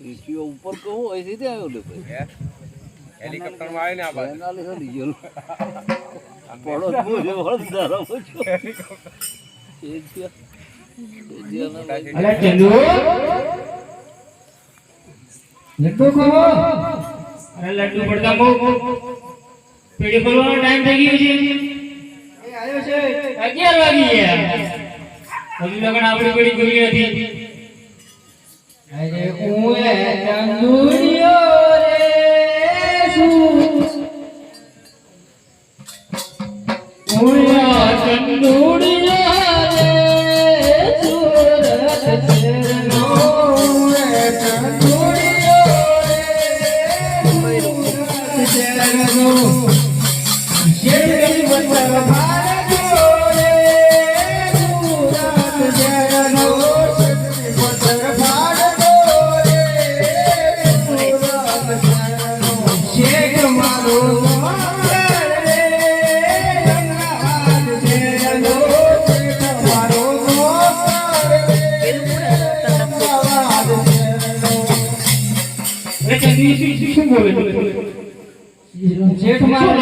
ઈચ્છ્યો ઉપર કહું હોય સીધે આવ્યો લે ભાઈ. હેલિકોપ્ટરમાં આવે ને આ બાજુ. એના લીધે ડીઝલ. પડો હું જે વળદારો છું. એ જ એ જ એના લઈ. અલા ચંદુ લડ્ડુ ખાવો અરે લડ્ડુ પડતા બહુ પેડી ખોલવાનો ટાઈમ થઈ ગયો છે. એ આવ્યો છે. 11 વાગી ગયા હજી લગન આપણી પેડી ખુલી નથી. અરે ઉએ ચંદુરિયો Yeah. ચંદી શું બોલે મારો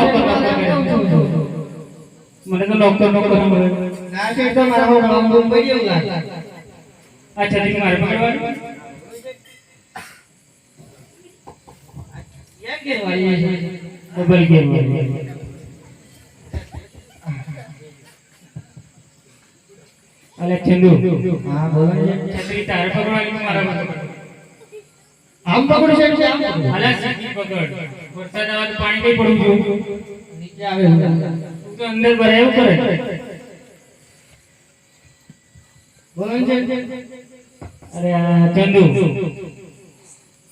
મને તો ડોક્ટર ડોક્ટર બોલે ના છે તો મારા અચ્છા ઠીક પકડવાનું ડબલ ગેર અલે ચંદુ હા બોલો છત્રી તારે પકડવાની મારા? આમ પકડો છે? અલા સીધી પકડ. વરસાદ આવે પાણી કઈ પડવું જોઈએ નીચે આવે તું તો અંદર ભરાય એવું કરે. બોલન છે? અરે આ ચંદુ.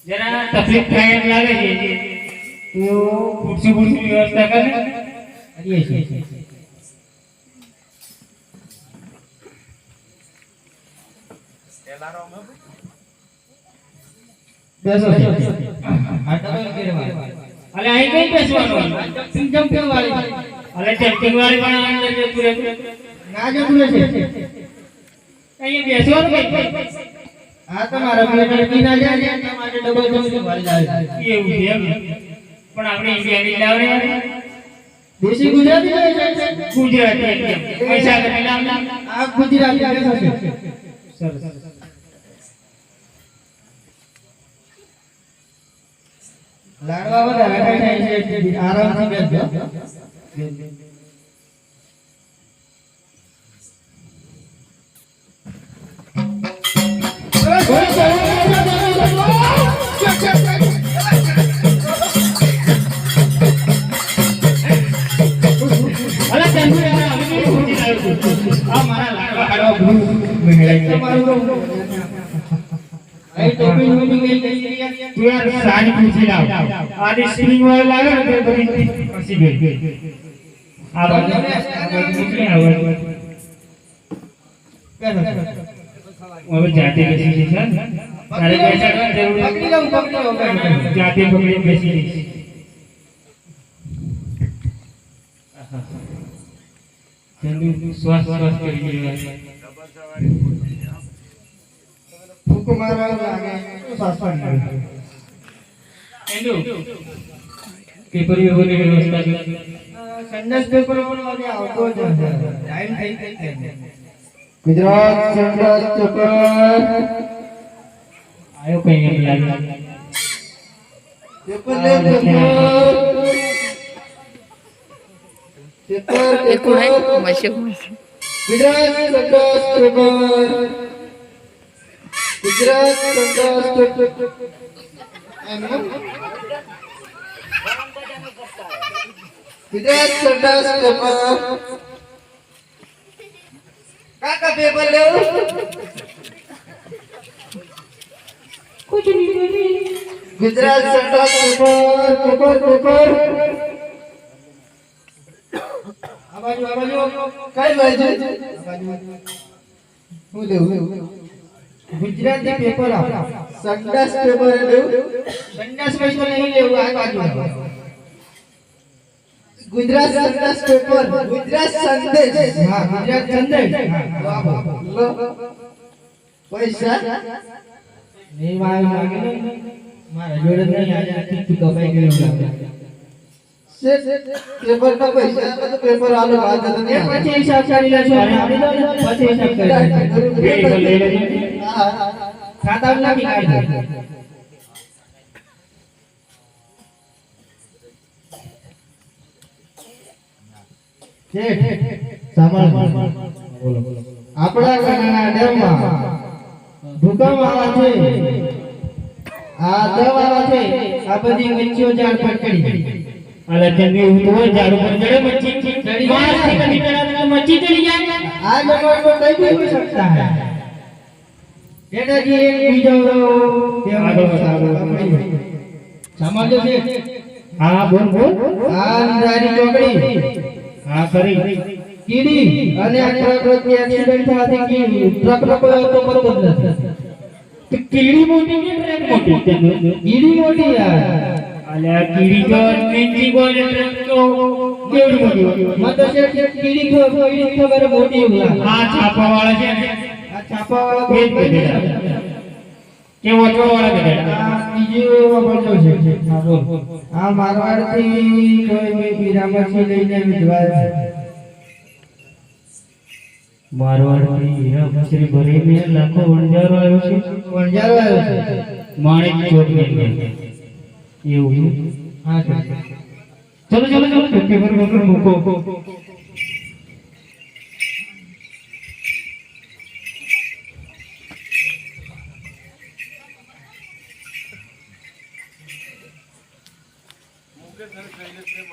જરા તકલીફ થાય એમ લાગે છે. તો ખુરશી ખુરશી વ્યવસ્થા કરે કરીએ છીએ. બેસો આ ડબલ અલે અહીં કઈ બેસવાનું? જમ્પિંગ જમ્પિંગ વાળી અલે ચેકિંગ વાળી પણ અંદર જતું રહે. ના જતું રહેશે અહીંયા બેસવાનું કઈ? આ તમારા મને ટર્કી ના જાય માટે ડબલ જમ્પિંગ વાળી લાવે એવું છે એમ. પણ આપણે ઇન્ડિયાની દેશી ગુજરાતી ગુજરાતી લાવ. આ ગુજરાતી સરસ. લાડવા વધારે થાય છે આરામથી બેસજો અલે ચંદુ યાર હવે કેવી ખુરશી લાવ્યો તું? આ મારા લાડવા હાડવા ભૂ મહેલાઈ ગયા. અહીં ટોપી કઈ કઈ કરી તું યાર સારી ખુરશી લાવ આની સ્પ્રિંગ વાળી લાવે ને તો બધી ખસી ગઈ આ બાજુ નીકળી આવે હવે જાતે બેસી જઈશ તારે બેસાડવાની જરૂર. જાતે પકડી બેસી જઈશ. ચંદુ શ્વાસ શ્વાસ કરી લેવા ફૂંક મારવાનું લાગે તો શ્વાસ પાડી લે. ચંદુ પેપર વ્યવહારની વ્યવસ્થા કર સંદેશ પેપર પણ આજે આવતો જ હશે. ટાઈમ થઈ ગઈ છે ગુજરાત સંદાસ પેપર આયો કઈ નહીં લાગે પેપર લે પેપર પેપર એ કોણ હે પેપર મશો મશો ગુજરાત સંદાસ પેપર ગુજરાત સંદાસ પેપર એમ એમ. ગુજરાત સંદાસ પેપર કાકા પેપર લેવું ગુજરાત સંદાસ પેપર પેપર પેપર આ બાજુ આ બાજુ કઈ બાજુ હું લેવું ગુજરાતી પેપર આપ સંડાસ પેપર લેવું સંડાસ પેપર નહીં લેવું આ બાજુ ગુજરાત સંદાસ પેપર ગુજરાત સંદેશ હા ગુજરાત સંદેશ હા લો પૈસા નહીં મારે માગે મારા જોડે નહીં આજે આથી તું કપાઈ ગયું લાગે પેપર ના પૈસા આ તો પેપર આલો વાત હતો ને પછી હિસાબ કરી લેશો આપી દો ને પછી હિસાબ કરી પેપર લઈ લેજો ખાતામાં નાખી કાઢી દો સાંભળ આપણા ગામના ડેમમાં ભૂકંપ આવે છે આ દવ આવે છે આ બધી મચ્છીઓ ઝાડ પર ચડી અલે જમી હું તો ઝાડ ઉપર ચડે મચ્છી ચડી માસ થી કદી ચડા તો મચ્છી ચડી જાય આ જમાનો કઈ भी हो सकता है જેનાથી એક બીજો આગળ વધારો. સમજો છે હા બોલ બોલ આ અંધારી ચોકડી હા ખરી કીડી અને આ ટ્રક વચ્ચે એક્સિડન્ટ થવાથી કીડી ટ્રક નો કોઈ આવતો પડતો જ નથી તો કીડી મોટી કે ટ્રેક મોટી કીડી મોટી યાર અલે આ કીડી તો નીચી બોલે ટ્રેક તો કેવડી મોટી હોય. મને તો છે કે કીડી ખો કીડી ખબર મોટી એવું લાગે આ છાપા વાળા છે ને, આ છાપા વાળા એ ગધેડા. કે ઓછો વાળા ગધેડા. બીજો એવો પડતો છે. આ મારવાડથી કોઈ બી પીરામણથી લઈને વિધવા છે. મારવાડથી હીરા મછલી ભરીને લાખો વણજારો આવ્યો છે. વણજારો આવ્યો છે. માણેક ચોકની એવું. હા ચલો ચલો ચલો. પેપર પેપર મૂકો. Şey mi